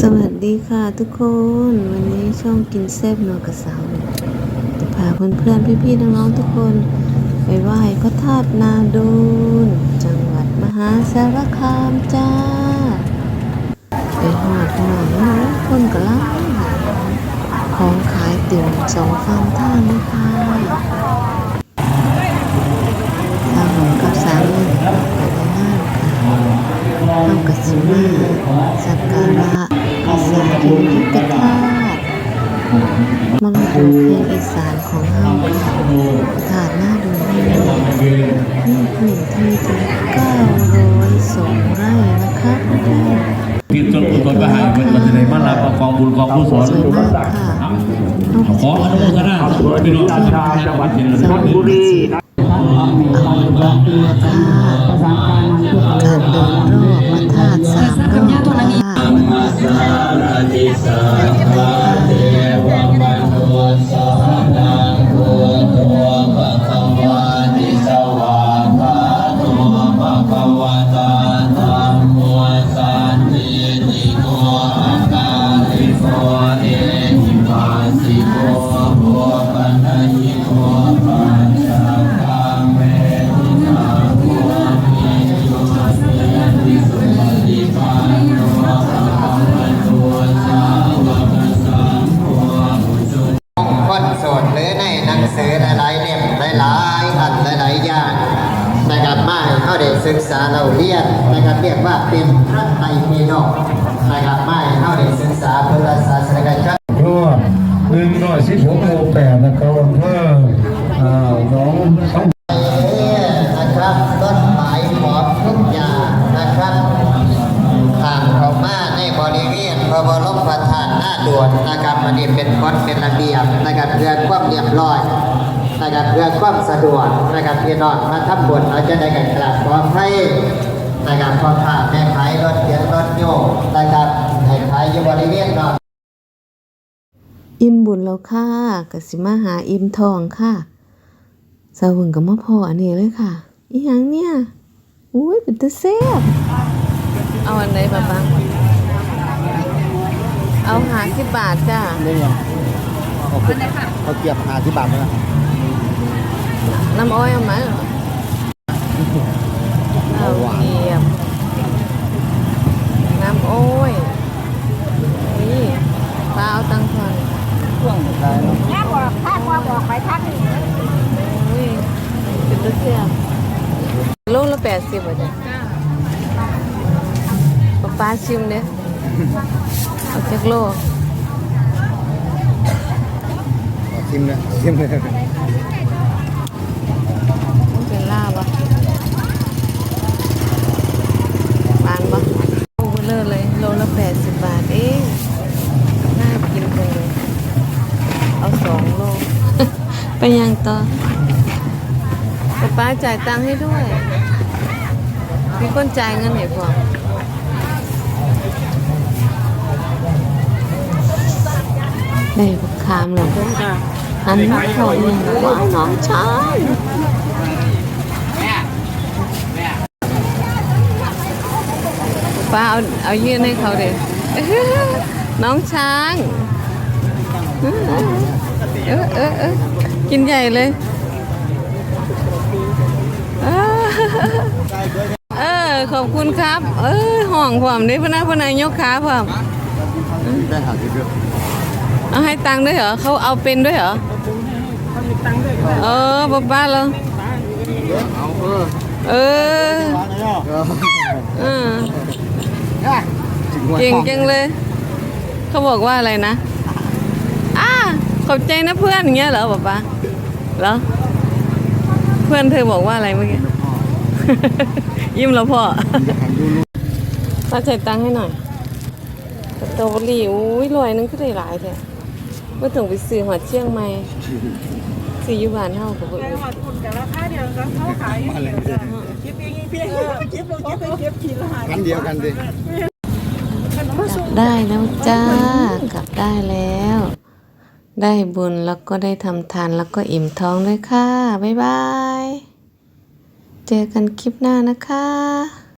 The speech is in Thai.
สวัสดีค่ะทุกคน วันนี้ช่องกินแซ่บนัวกับสาวจะพาเพื่อนๆพี่ๆน้องๆทุกคน ไปไหว้พระธาตุนาดูนจังหวัดมหาสารคามจ้า ไปหอดหน่อยน้องคนกระลังของขายเต็มสองฝั่งทางเลยค่ะทางหงกับสามเลยไปในห้างค่ะเฮากับสิมาสักการะ พระสารีริกธาตุมรดกเพลงอีสานของเฮาถาดหน้าดูนี่นี่พื้นที่ถึง902ไร่นะคะที่ต้นกุศลประหารมันจะได้มารับกองบุญกองกุศลสวยมากค่ะเฮาขออนุโมทนาพี่น้องทุกท่านจังหวัดเชียงรายบุรีเอาดอกบัวค่ะกา นะครับมาเขาได้ศึกษาเราเรียนนะครับเรียกว่าเป็นพระไตรปิฎกนะครับมาเขาได้ศึกษาพุทธศาสนาจารย์ก็หนึ่งร้อยสิบหกโมแปดนะครับอำเภออ่าหน้องสองนะครับต้นไม้หอมทุกอย่างนะครับทางเขามาในบริเวณพระบรมประธานหน้าด่วนนะครับมันนี้เป็นกฎเป็นระเบียบนะครับเพื่อความเรียบร้อย นะครับเพื่อความสะดวกนะครับพี่น้องมาทำบุญเราจะได้กันกราบขอให้นะครับพอผ่านแม่ขายรถเขียนรถโยกนะครับให้ขายอยู่บริเวณนอกอิ่มบุญแล้วค่ะกสิมาหาอิ่มทองค่ะสาวึงกับมะพออันนี้เลยค่ะ อีหยังเนี่ยอุ้ยเป็นตะแซ่บเอาอันไหนบ้างเอาหาสิบบาทจ้านี่ยังเขาเกียบหาที่บาทนะ น้ำอ้อยเอาไหมเอาเกียบน้ำอ้อยนี่ป้าเอาตังค์ก่อนแม่บอกถ้าว่าบอกไปทักนี่อุ้ยเป็นตะแซ่บโลละแปดสิบอะจ้ะป้าป้าชิมเด้เอาเจ็กโลชิมเลยชิมเลย มันเป็นลาบอะบานปะโอ้เบลอเลย โลละแปด สิบบาทเองน่ากินจังเลยเอาสองโลไปยังต่อป๊าป้าจ่ายตังค์ให้ด้วย มีคนจ่ายเงินให้พอได้บักคามแล้วหันมาขอเนี่ยว่าน้องชาย ป้าเอาเอายื่นให้เขาเด็น้องช้างเออเออเออกินใหญ่เลยเออขอบคุณครับ เออห่องผมได้พนักพนักยกขาผมได้หาที่เดียวเอาให้ตังค์ด้วยเหรอเขาเอาเป็นด้วยเหรอเออป้าป้าเราเออเออ เออเก่งจังเลย เขาบอกว่าอะไรนะอ้าขอบใจนะเพื่อนอย่างเงี้ยเหรอป๊าป๊าเหรอเพื่อนเธอบอกว่าอะไรเมื่อกี้ ยิ้มแล้วพ่อป้าจ่ตังค์ให้หน่อยสตรอเบอรี่อุ้ยรวยนึงก็ได้หลายแท้เมื่อถึงไปซื้อหอดเชียงใหม่ ซื้ออยู่บ้านเฮากับบ่อื่นหอดคุณแต่ราคาเดียวกันเขาขายคิดเองเพียงคิดลงคิดไปคิดขีดละหายกันเดียวกันดิได้แล้วจ้ากลับได้แล้ว ได้บุญแล้วก็ได้ทำทานแล้วก็อิ่มท้องด้วยค่ะ บ๊ายบาย เจอกันคลิปหน้านะคะ